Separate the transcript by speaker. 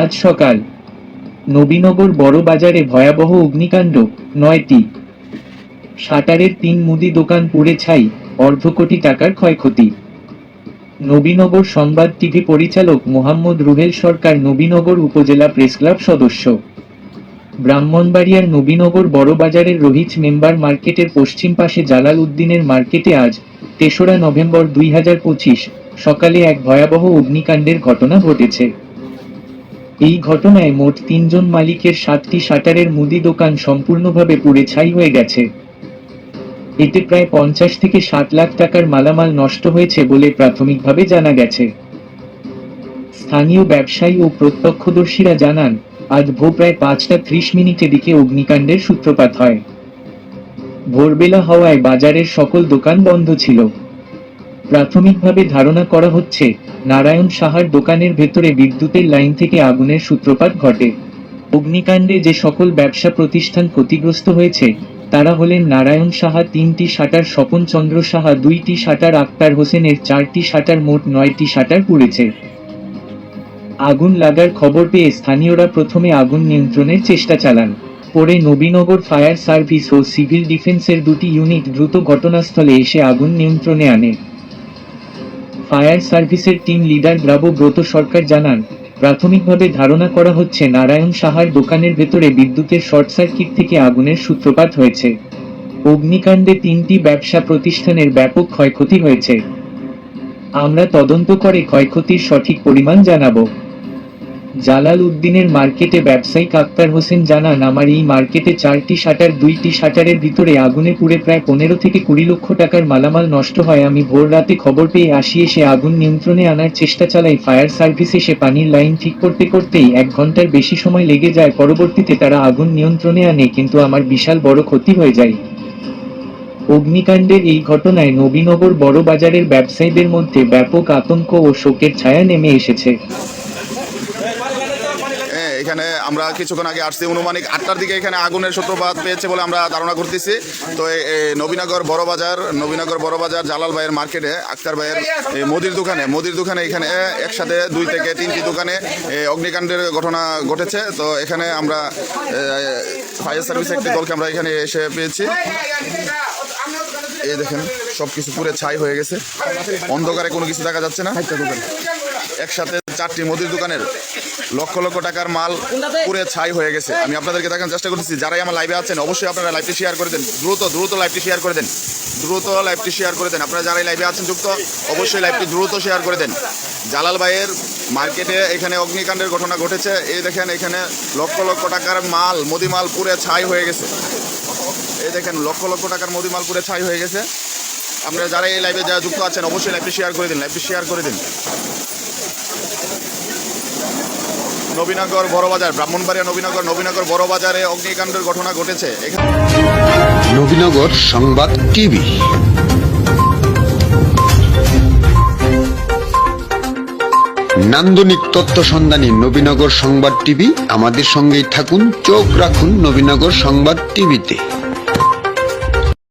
Speaker 1: আজ সকাল। নবীনগর বড় বাজারে ভয়াবহ অগ্নিকাণ্ড, নয়টি। সাটারের তিন মুদি দোকান পুড়ে ছাই, অর্ধ কোটি টাকার ক্ষয়ক্ষতি। নবীনগর সংবাদ টিভি পরিচালক মোহাম্মদ রুহেল সরকার নবীনগর উপজেলা প্রেসক্লাব সদস্য। ব্রাহ্মণবাড়িয়ার নবীনগর বড়বাজারের রোহিচ মেম্বার মার্কেটের পশ্চিম পাশে জালাল উদ্দিনের মার্কেটে আজ, তেসরা নভেম্বর দুই হাজার পঁচিশ, সকালে এক ভয়াবহ অগ্নিকাণ্ডের ঘটনা ঘটেছে। এই ঘটনায় মোট তিনজন মালিকের সাতটি শাটারের মুদি দোকান সম্পূর্ণভাবে পুড়ে ছাই হয়ে গেছে। এতে প্রায় পঞ্চাশ থেকে ষাট লাখ টাকার মালামাল নষ্ট হয়েছে বলে প্রাথমিকভাবে জানা গেছে। স্থানীয় ব্যবসায়ী ও প্রত্যক্ষদর্শীরা জানান, আজ ভোর প্রায় পাঁচটা ত্রিশ মিনিটের দিকে অগ্নিকাণ্ডের সূত্রপাত হয়। ভোরবেলা হওয়ায় বাজারের সকল দোকান বন্ধ ছিল। প্রাথমিকভাবে ধারণা করা হচ্ছে, নারায়ণ সাহার দোকানের ভেতরে বিদ্যুতের লাইন থেকে আগুনের সূত্রপাত ঘটে। অগ্নিকাণ্ডে যে সকল ব্যবসা প্রতিষ্ঠান ক্ষতিগ্রস্ত হয়েছে, তারা হলেন নারায়ণ সাহা তিনটি শাটার, স্বপন চন্দ্র সাহা দুইটি শাটার, আক্তার হোসেনের চারটি শাটার, মোট নয়টি শাটার পুড়েছে। আগুন লাগার খবর পেয়ে স্থানীয়রা প্রথমে আগুন নিয়ন্ত্রণের চেষ্টা চালান। পরে নবীনগর ফায়ার সার্ভিস ও সিভিল ডিফেন্সের দুটি ইউনিট দ্রুত ঘটনাস্থলে এসে আগুন নিয়ন্ত্রণে আনে। ফায়ার সার্ভিসের টিম লিডার ব্রাবো ব্রত সরকার জানান, প্রাথমিকভাবে ধারণা করা হচ্ছে নারায়ণ সাহার দোকানের ভেতরে বিদ্যুতের শর্ট সার্কিট থেকে আগুনের সূত্রপাত হয়েছে। অগ্নিকাণ্ডে তিনটি ব্যবসা প্রতিষ্ঠানের ব্যাপক ক্ষয়ক্ষতি হয়েছে। আমরা তদন্ত করে ক্ষয়ক্ষতির সঠিক পরিমাণ জানাব। জালাল উদ্দিনের মার্কেটে ব্যবসায়িক আক্তার হোসেন জানান, আমার এই মার্কেটে চারটি শাটার, দুইটি শাটারের ভিতরে আগুনে পুড়ে প্রায় পনেরো থেকে কুড়ি লক্ষ টাকার মালামাল নষ্ট হয়। আমি ভোর রাতে খবর পেয়ে আসি, এসে আগুন নিয়ন্ত্রণে আনার চেষ্টা চালাই। ফায়ার সার্ভিস এসে পানির লাইন ঠিক করতে করতেই এক ঘণ্টার বেশি সময় লেগে যায়। পরবর্তীতে তারা আগুন নিয়ন্ত্রণে আনে, কিন্তু আমার বিশাল বড় ক্ষতি হয়ে যায়। অগ্নিকাণ্ডের এই ঘটনায় নবীনগর বড় বাজারের ব্যবসায়ীদের মধ্যে ব্যাপক আতঙ্ক ও শোকের ছায়া নেমে এসেছে।
Speaker 2: এখানে আমরা কিছুক্ষণ আগে আসছি। অনুমানিক আটটার দিকে এখানে আগুনের সূত্রপাত পেয়েছে বলে আমরা ধারণা করতেছি। তো নবীনগর বড় বাজার, নবীনগর বড় বাজার জালাল ভাইয়ের মার্কেটে আক্তার ভাইয়ের মুদির দোকানে মুদির দোকানে এখানে একসাথে দুই থেকে তিনটি দোকানে অগ্নিকাণ্ডের ঘটনা ঘটেছে। তো এখানে আমরা ফায়ার সার্ভিস একটি দলকে আমরা এখানে এসে পেয়েছি। এই দেখেন সব কিছু পুরে ছাই হয়ে গেছে। অন্ধকারে কোনো কিছু দেখা যাচ্ছে না। একসাথে চারটি মুদির দোকানের লক্ষ লক্ষ টাকার মাল পুরে ছাই হয়ে গেছে। আমি আপনাদেরকে দেখানোর চেষ্টা করতেছি, যারাই আমার লাইভে আছেন, অবশ্যই আপনারা লাইভটি শেয়ার করে দেন। দ্রুত দ্রুত লাইভটি শেয়ার করে দেন। দ্রুত লাইভটি শেয়ার করে দেন। আপনারা যারাই লাইভে আছেন যুক্ত, অবশ্যই লাইভটি দ্রুত শেয়ার করে দেন। জালাল ভাইয়ের মার্কেটে এখানে অগ্নিকাণ্ডের ঘটনা ঘটেছে। এই দেখেন, এখানে লক্ষ লক্ষ টাকার মাল মুদি মাল পুরে ছাই হয়ে গেছে। এই দেখেন, লক্ষ লক্ষ টাকার মুদি মাল পুরে ছাই হয়ে গেছে। আপনারা যারা এই লাইভে যারা যুক্ত আছেন, অবশ্যই লাইভটি শেয়ার করে দিন লাইভটি শেয়ার করে দিন। নবীনগর বড় বাজার ব্রাহ্মণবাড়িয়া নবীনগর নবীনগর বড় বাজারে অগ্নিকাণ্ডের ঘটনা ঘটেছে।
Speaker 3: নবীনগর সংবাদ টিভি। নান্দনিক তথ্য সন্ধানী নবীনগর সংবাদ টিভি, আমাদের সঙ্গেই থাকুন, চোখ রাখুন নবীনগর সংবাদ টিভিতে।